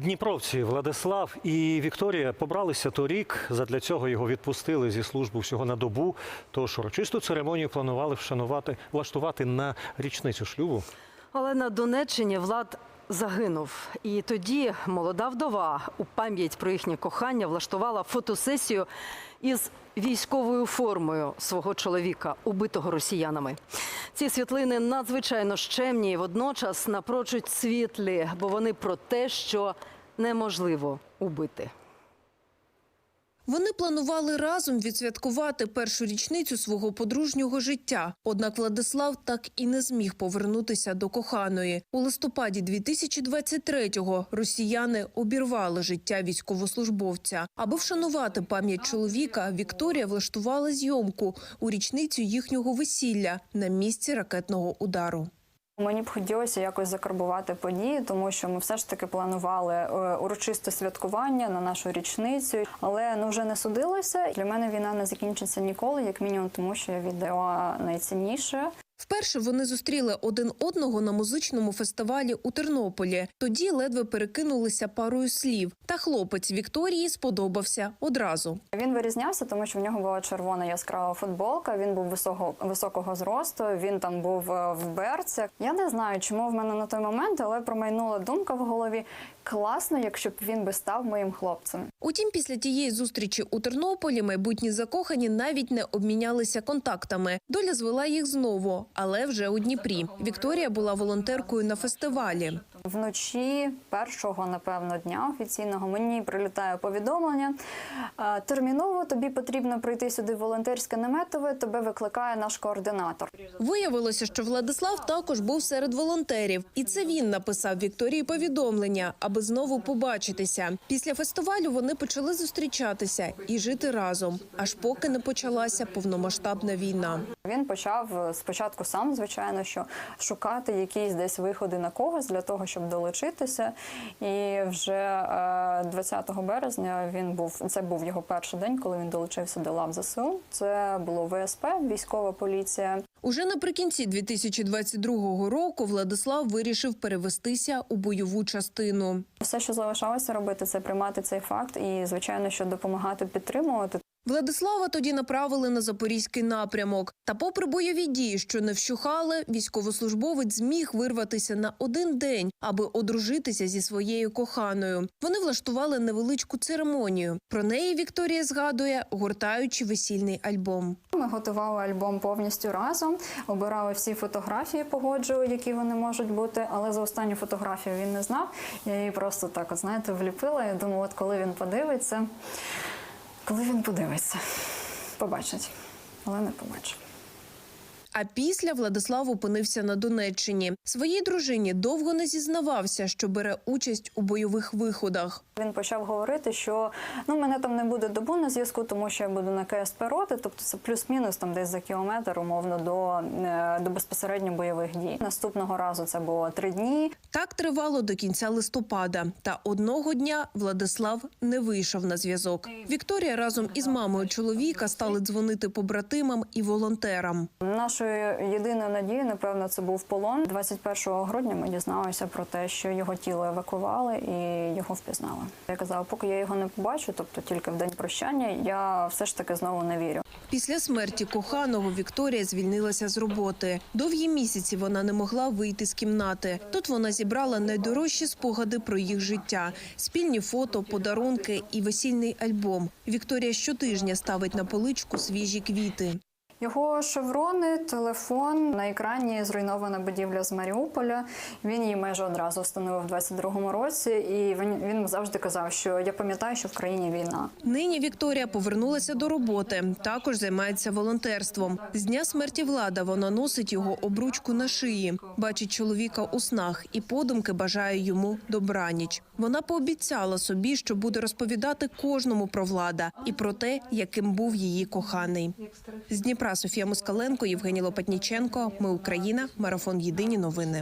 Дніпровці Владислав і Вікторія побралися торік. Задля цього його відпустили зі служби всього на добу. Тож урочисту церемонію планували вшанувати, влаштувати на річницю шлюбу. Але на Донеччині Влад загинув. І тоді молода вдова у пам'ять про їхнє кохання влаштувала фотосесію із військовою формою свого чоловіка, убитого росіянами. Ці світлини надзвичайно щемні і водночас напрочуть світлі, бо вони про те, що неможливо убити. Вони планували разом відсвяткувати першу річницю свого подружнього життя. Однак Владислав так і не зміг повернутися до коханої. У листопаді 2023-го росіяни обірвали життя військовослужбовця. Аби вшанувати пам'ять чоловіка, Вікторія влаштувала зйомку у річницю їхнього весілля на місці ракетного удару. Мені б хотілося якось закарбувати події, тому що ми все ж таки планували е, урочисте святкування на нашу річницю, але ну вже не судилося. Для мене війна не закінчиться ніколи, як мінімум, тому що я віддала найцінніше. Вперше вони зустріли один одного на музичному фестивалі у Тернополі. Тоді ледве перекинулися парою слів. Та хлопець Вікторії сподобався одразу. Він вирізнявся, тому що в нього була червона яскрава футболка. Він був високого високого зросту. Він там був е, в берцях. Я не знаю, чому в мене на той момент, але промайнула думка в голові. Класно, якщо б він би став моїм хлопцем. Утім, після тієї зустрічі у Тернополі майбутні закохані навіть не обмінялися контактами. Доля звела їх знову, але вже у Дніпрі. Вікторія була волонтеркою на фестивалі. Вночі першого, напевно, дня офіційного мені прилітає повідомлення. «Е, Терміново тобі потрібно прийти сюди волонтерське наметове. Тебе викликає наш координатор. Виявилося, що Владислав також був серед волонтерів, і це він написав Вікторії повідомлення, аби знову побачитися. Після фестивалю вони почали зустрічатися і жити разом, аж поки не почалася повномасштабна війна. Він почав е, спочатку сам, звичайно, що шукати якісь десь виходи на когось для того, щоб долучитися. І вже е, 20 березня він був це був його перший день, коли він долучився до лав ЗСУ. Це було ВСП, військова поліція. Уже наприкінці 2022 року Владислав вирішив перевестися у бойову частину. Все, що залишалося робити, це приймати цей факт і, звичайно, що допомагати підтримувати. Владислава тоді направили на запорізький напрямок. Та, попри бойові дії, що не вщухали, військовослужбовець зміг вирватися на один день, аби одружитися зі своєю коханою. Вони влаштували невеличку церемонію. Про неї Вікторія згадує, гортаючи весільний альбом. Ми готували альбом повністю разом, обирали всі фотографії, погоджували, які вони можуть бути. Але за останню фотографію він не знав. Я її просто так, знаєте, вліпила. Я думаю, от коли він подивиться, коли він подивиться, побачить, але не побачив. А після Владислав опинився на Донеччині. Своїй дружині довго не зізнавався, що бере участь у бойових виходах. Він почав говорити, що ну мене там не буде добу на зв'язку, тому що я буду на КСП роти, тобто це плюс-мінус там десь за кілометр, умовно, до, е, до безпосередньо бойових дій. Наступного разу це було три дні. Так тривало до кінця листопада. Та одного дня Владислав не вийшов на зв'язок. Вікторія разом із мамою чоловіка стали дзвонити побратимам і волонтерам. Нашою єдиною надією, напевно, це був полон. 21 грудня ми дізналися про те, що його тіло евакували і його впізнали. Я казала, поки я його не побачу, тобто тільки в день прощання, я все ж таки знову не вірю. Після смерті коханого Вікторія звільнилася з роботи. Довгі місяці вона не могла вийти з кімнати. Тут вона зібрала найдорожчі спогади про їх життя: спільні фото, подарунки і весільний альбом. Вікторія щотижня ставить на поличку свіжі квіти. Його шеврони, телефон на екрані зруйнована будівля з Маріуполя. Він її майже одразу встановив у 22-му році, і він, він завжди казав, що я пам'ятаю, що в країні війна. Нині Вікторія повернулася до роботи. Також займається волонтерством. З дня смерті влада вона носить його обручку на шиї, бачить чоловіка у снах і подумки бажає йому добраніч. Вона пообіцяла собі, що буде розповідати кожному про влада і про те, яким був її коханий. З Дніпра Софія Москаленко, Євгеній Лопатніченко. Ми Україна. Марафон Єдині новини.